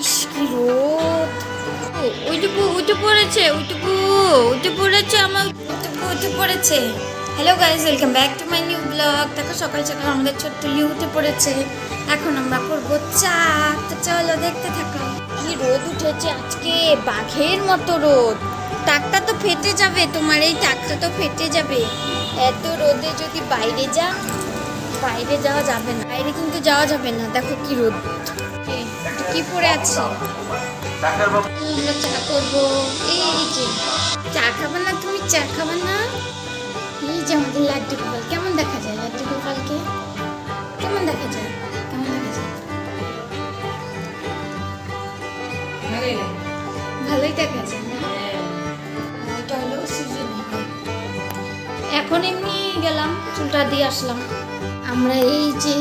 ইস, কি ওইটুকু উঠে পড়েছে ওইটুকু উঠে পড়েছে আমার ওইটুকু উঠে পড়েছে। Hello guys welcome back to my new blog দেখো সকাল সকাল আমাদের ছোট্ট লিউ উঠে পড়েছে। এখন আমরা করব চা। তো চলো দেখতে থাকো। কি রোদ উঠেছে আজকে, বাঘের মতো রোদ। টাকটা তো ফেটে যাবে, তোমার এই টাকটা তো ফেটে যাবে। এত রোদে যদি বাইরে যা বাইরে যাওয়া যাবে না। বাইরে কিন্তু যাওয়া যাবে না। দেখো কি রোদ। কি পরে আছে? চা করব এই যে। চা খাবে না তুমি? চা খাবে না? এই যে আমাদের লাড্ডু গোপাল। কেমন দেখা যায় লাড্ডু গোপালকে? কেমন দেখা যায়? কেমন দেখা যায়? ভালোই দেখা যায় না? এটা হলো সিজন এখন এমনি গেলাম চুলটা দিয়ে আসলাম। আমরা এই যে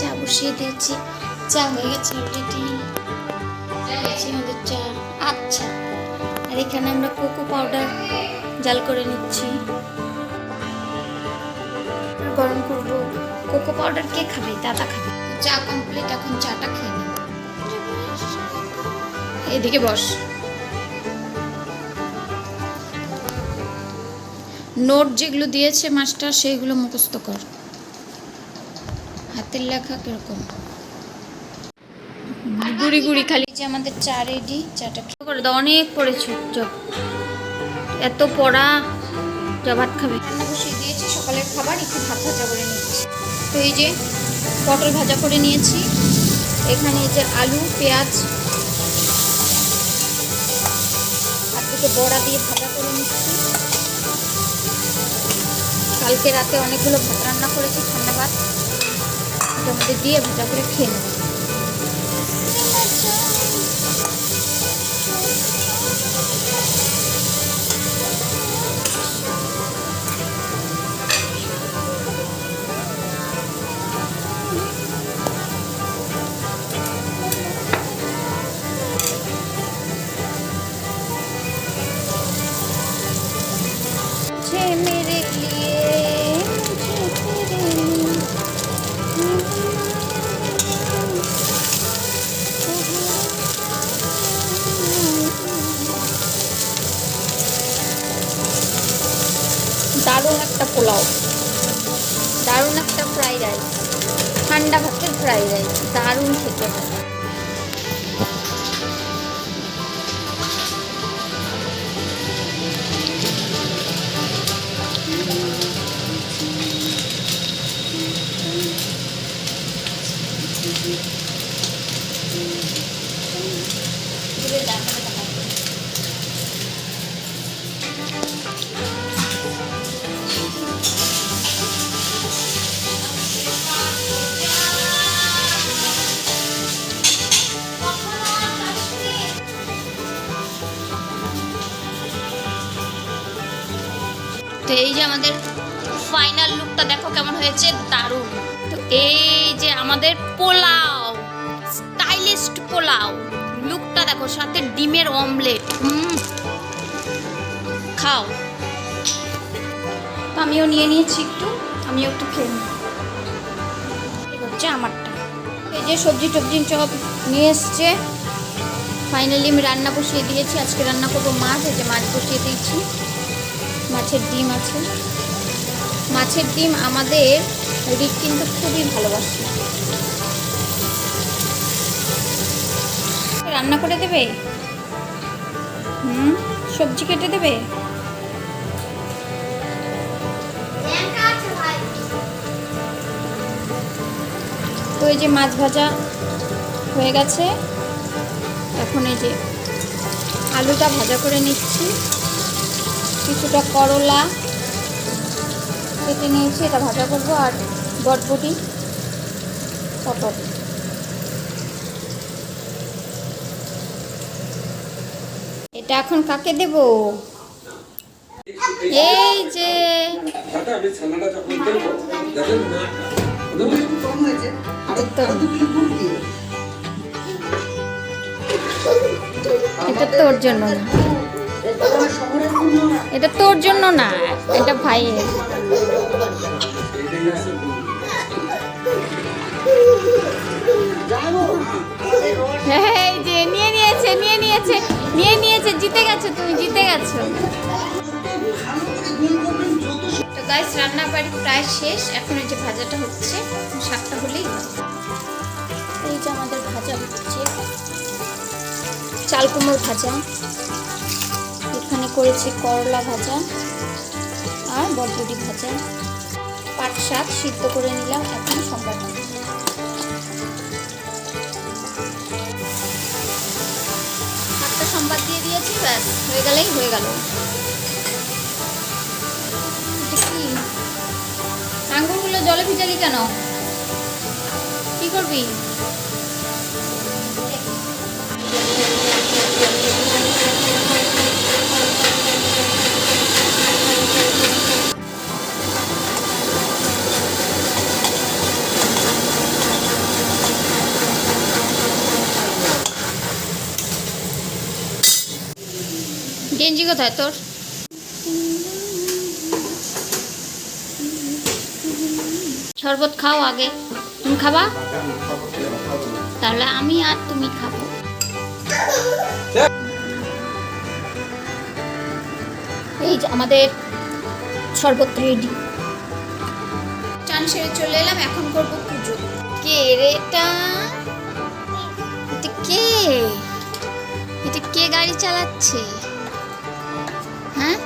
চা বসিয়ে দিয়েছি। চা হয়ে গেছে অলরেডি আমাদের চা। আচ্ছা। আর এখানে আমরা কোকো পাউডার জাল করে নিচ্ছি। গরম করব। কোকো পাউডার কে খাবে? দাদা খাবে। চা কমপ্লিট এখন চাটা খেয়ে নেব এদিকে বস। নোট যেগুলো দিয়েছে মাস্টার সেইগুলো মুখস্থ কর। হাতের লেখা কীরকম? গুড়ি গুড়ি খালি যে আমাদের চা রেডি চাটা করে দাও। অনেক পড়েছে জব এত পড়া, যা ভাত খাবে। বসিয়ে দিয়েছি, সকালের খাবার, একটু ভাত ভাজা করে নিচ্ছি। তো এই যে পটল ভাজা করে নিয়েছি। এখানে এই যে আলু, পেঁয়াজ, আর দুটো বড়া দিয়ে ভাজা করে নিচ্ছি। কালকে রাতে অনেকগুলো ভাত রান্না করেছি ভাত এটার মধ্যে দিয়ে ভাজা করে খেয়ে নেব। পোলাও। দারুণ একটা ফ্রাইড রাইস ঠান্ডা ভাতের ফ্রাইড রাইস দারুণ খেতে হয় তো এই যে আমাদের ফাইনাল লুকটা দেখো কেমন হয়েছে, দারুণ। তো এই যে আমাদের পোলাও স্টাইলিস্ট পোলাও। লুকটা দেখো, সাথে ডিমের অমলেট খাও। আমিও নিয়ে নিয়েছি একটু, আমিও একটু খেয়ে নিই। হচ্ছে আমারটা। এই যে সবজি টবজি সব নিয়ে এসছে। ফাইনালি আমি রান্না বসিয়ে দিয়েছি, আজকে রান্না করব মাছ, এই যে মাছ বসিয়ে দিয়েছি। মাছের ডিম আছে। মাছের ডিম আমাদের রিক কিন্তু খুবই ভালোবাসে। রান্না করে দেবে? হুম? সবজি কেটে দেবে? তো এই যে মাছ ভাজা হয়ে গেছে। এখন এই যে আলুটা ভাজা করে নিচ্ছি। কিছুটা করলা কেটে নিয়েছি, এটা ভাজা করব, আর বটবটি, পটল। এটা এখন কাকে দেব? এই যে। এটা তোর জন্য না। এটা তোর জন্য না, এটা ভাইয়ের। এই যে, নিয়ে নিয়েছে নিয়ে নিয়েছে নিয়ে নিয়েছে, জিতে গেছো তুমি, জিতে গেছো। তো গাইস রান্না বাড়ি প্রায় শেষ, এখন এই যে ভাজাটা হচ্ছে, শাকটা হলেই। এই যে আমাদের ভাজা হচ্ছে চাল কুমড়ো ভাজা। এখানে করেছি করলা ভাজা আর বটবটি ভাজা। পাট শাক সিদ্ধ করে নিলাম এখন সম্রাট শাকটা সম্বাদ দিয়ে দিয়েছি, ব্যাস, হয়ে গেলেই হয়ে গেল। আঙ্গুরগুলো জলে ভিজালি কেন? কি করবি? কোথায় তোর? শরবত খাও আগে। তুমি খাবা? তাহলে আমি আর তুমি খাব। এই যে আমাদের শরবত রেডি চান সেরে চলে এলাম, এখন করব পুজো। কে রে এটা? এটা কে? এটা কে গাড়ি চালাচ্ছে? হ্যাঁ?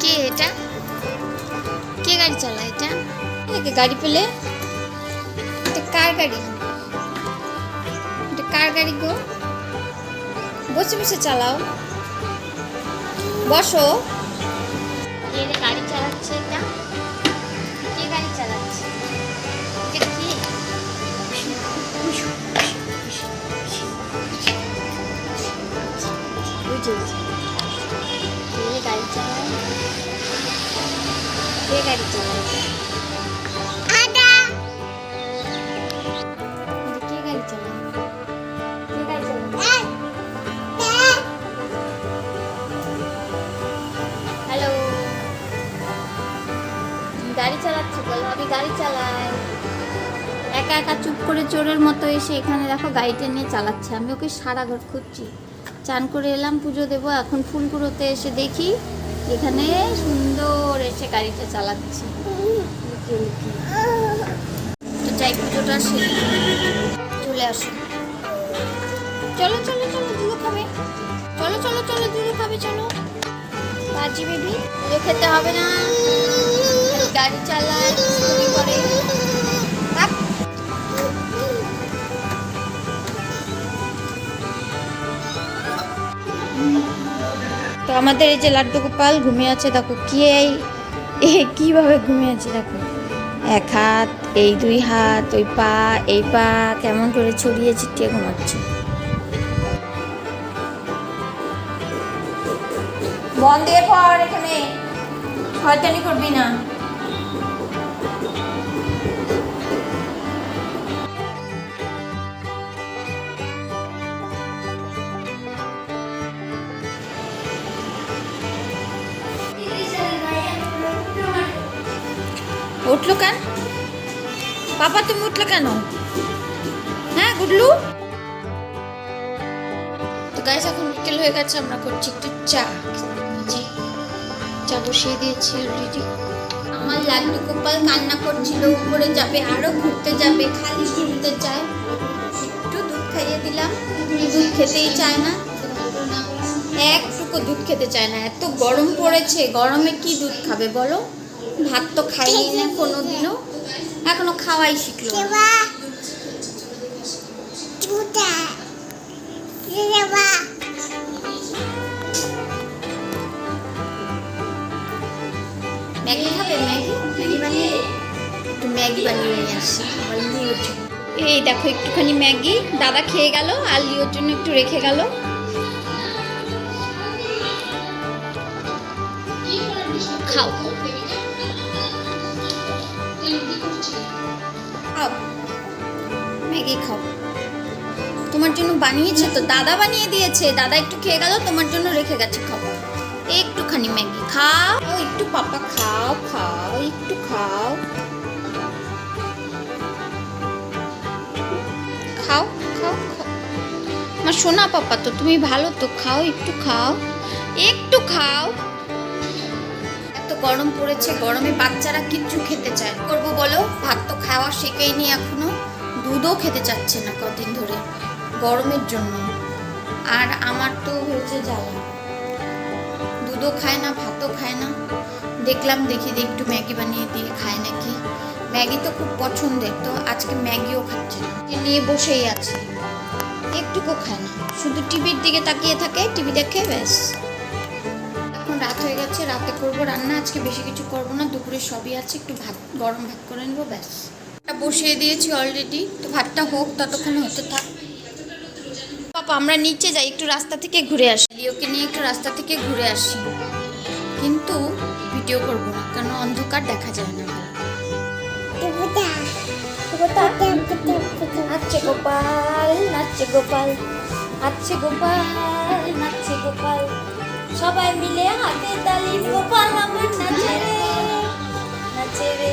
কে এটা? কে গাড়ি চালায় এটা? একে গাড়ি পেলে? এটা কার গাড়ি? এটা কার গাড়ি গো? বসে বসে চালাও। বসো। কে গাড়ি চালাচ্ছে এটা? কে গাড়ি চালাচ্ছে? কে? কে হ্যালো গাড়ি চালাচ্ছে, বলো। আমি গাড়ি চালাই একা একা চুপ করে চোরের মতো এসে এখানে দেখো গাড়িটা নিয়ে চালাচ্ছে। আমি ওকে সারা ঘর খুঁজছি। চান করে এলাম, পুজো দেবো। এখন ফুল কুড়োতে এসে দেখি, এখানে সুন্দর এসে গাড়িটা চালাচ্ছে। যাই, পুজোটা চলে আসো। চলো চলো চলো, দুধ খাবে। চলো চলো চলো, দুধ খাবে, চলো। বাজি বেবি পুজো খেতে হবে না। গাড়ি চালায় করে? আমাদের এই যে লাড্ডু গোপাল ঘুমিয়ে আছে, দেখো কি এই কীভাবে ঘুমিয়ে আছে দেখো। এক হাত, এই দুই হাত, ওই পা, এই পা, কেমন করে ছড়িয়ে ছিটিয়ে ঘুমাচ্ছে। দিয়ে পর এখানে, শয়তানি করবি না। উঠল কেন? পাপা, তুমি উঠল কেন? হ্যাঁ গুডলু? তো গাইস এখন বিকেল হয়ে গেছে, আমরা করছি একটু চা চা বসিয়ে দিয়েছি অলরেডি আমার লাড্ডু গোপাল কান্না করছিল, উপরে যাবে, আরও ঘুরতে যাবে, খালি ঘুরতে চায়। একটু দুধ খাইয়ে দিলাম, দুধ খেতেই চায় না। একটুকু দুধ খেতে চায় না, এত গরম পড়েছে, গরমে কি দুধ খাবে বলো? ভাত তো খাইনি না কোনো দিনও এখনও খাওয়াই শিখলো ম্যাগি খাবে? ম্যাগি? ম্যাগি বানিয়ে একটু ম্যাগি বানিয়ে নিয়ে আসছি আমার লিওর জন্য। এই দেখো একটুখানি ম্যাগি। দাদা খেয়ে গেল আর লিওর জন্য একটু রেখে গেল। খাও। ম্যাগি খাও। তোমার জন্য বানিয়েছে তো, দাদা বানিয়ে দিয়েছে। দাদা একটু খেয়ে গেল, তোমার জন্য রেখে গেছে, খাও। একটুখানি ম্যাগি খাও। একটু পাপা, খাও খাও, একটু খাও। খাও খাও খাও। সোনা পাপা তো, তুমি ভালো তো, খাও, একটু খাও। একটু খাও। গরম পড়েছে, গরমে বাচ্চারা কিচ্ছু খেতে চায় করব বলো? ভাত তো খাওয়া শেখেইনি এখনও। দুধও খেতে চাচ্ছে না কদিন ধরে, গরমের জন্য। আর আমার তো হয়েছে জ্বালা। দুধও খায় না, ভাতও খায় না। দেখলাম, দেখি যে একটু ম্যাগি বানিয়ে দিয়ে খায় নাকি। ম্যাগি তো খুব পছন্দের, তো আজকে ম্যাগিও খাচ্ছে না। নিয়ে বসেই আছে। একটুকু খায় না, শুধু টিভির দিকে তাকিয়ে থাকে টিভি দেখে ব্যাস। গেছে রাতে করব রান্না, আজকে বেশি কিছু করব না, দুপুরে সবই আছে, একটু ভাত, গরম ভাত করে নেব, ব্যাস। বসিয়ে দিয়েছি অলরেডি তো ভাতটা হোক, ততক্ষণ হতে থাক। পাপা, আমরা নিচে যাই, একটু রাস্তা থেকে ঘুরে আসি। লিওকে নিয়ে একটু রাস্তা থেকে ঘুরে আসি। কিন্তু ভিডিও করব না, কারণ অন্ধকার দেখা যায় না। নাচছে গোপাল নাচছে গোপাল নাচছে গোপাল নাচছে গোপাল। সবাই মিলে হাতে তালি গোপাল আমার নাচে রে নাচে রে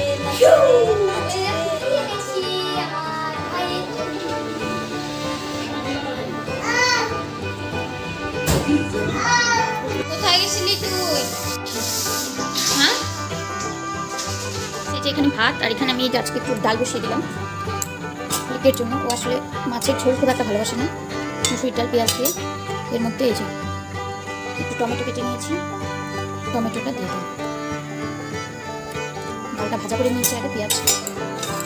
কোথায় গেছিলি তুই? হ্যাঁ? এখানে ভাত, আর এখানে আমি এই আজকে একটু ডাল বসিয়ে দিলাম। লিকের জন্য। ও আসলে মাছের ঝোল খুব একটা ভালোবাসে না। মুসুরির ডাল, পেঁয়াজ দিয়ে। এর মধ্যে এই যে একটু টমেটো কেটে নিয়েছি। টমেটোটা দিয়ে দিই। ডালটা ভাজা করে নিয়েছি আগে পেঁয়াজ,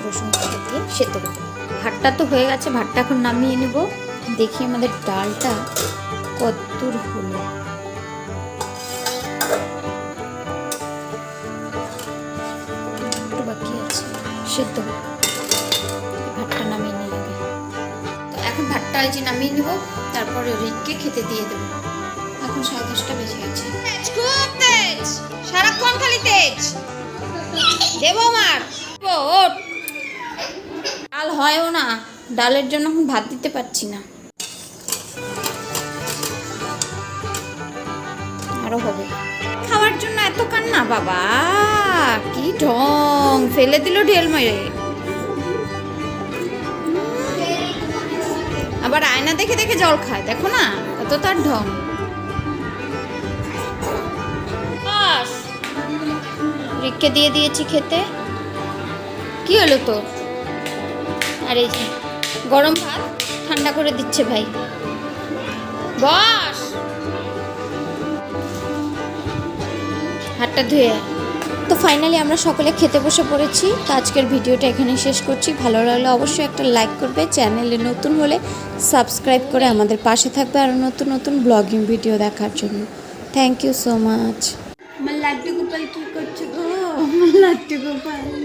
রসুন দিয়ে সেদ্ধ করতে ভাতটা তো হয়ে গেছে, ভাতটা এখন নামিয়ে নেব। দেখি আমাদের ডালটা কতদূর হলো। বাকি আছে। ভাতটা নামিয়ে নিয়ে এখন ভাতটা এই যে নামিয়ে নেব, তারপরে রিককে খেতে দিয়ে দেবো। এখন সাড়ে দশটা বেজে গেছে খুব তেজ। সারাক্ষণ খালি তেজ। দেবো মার ওট। ডাল হয়ও না। ডালের জন্য এখন ভাত দিতে পারছি না। আরও হবে। খাওয়ার জন্য এত কান্না বাবা। কি ঢং। ফেলে দিল ঢেল মেরে। আবার আয়না দেখে দেখে জল খায়। দেখো না কত তার ঢং। রিককে দিয়ে দিয়েছি খেতে। কি হলো তোর? আর গরম ভাত ঠান্ডা করে দিচ্ছে ভাই। বস! হাতটা ধুয়ে তো ফাইনালি আমরা সকলে খেতে বসে পড়েছি। তো আজকের ভিডিওটা এখানে শেষ করছি। ভালো লাগলে অবশ্যই একটা লাইক করবে। চ্যানেলে নতুন হলে সাবস্ক্রাইব করে আমাদের পাশে থাকবে আরও নতুন নতুন ব্লগিং ভিডিও দেখার জন্য। থ্যাংক ইউ সো মাচ আমার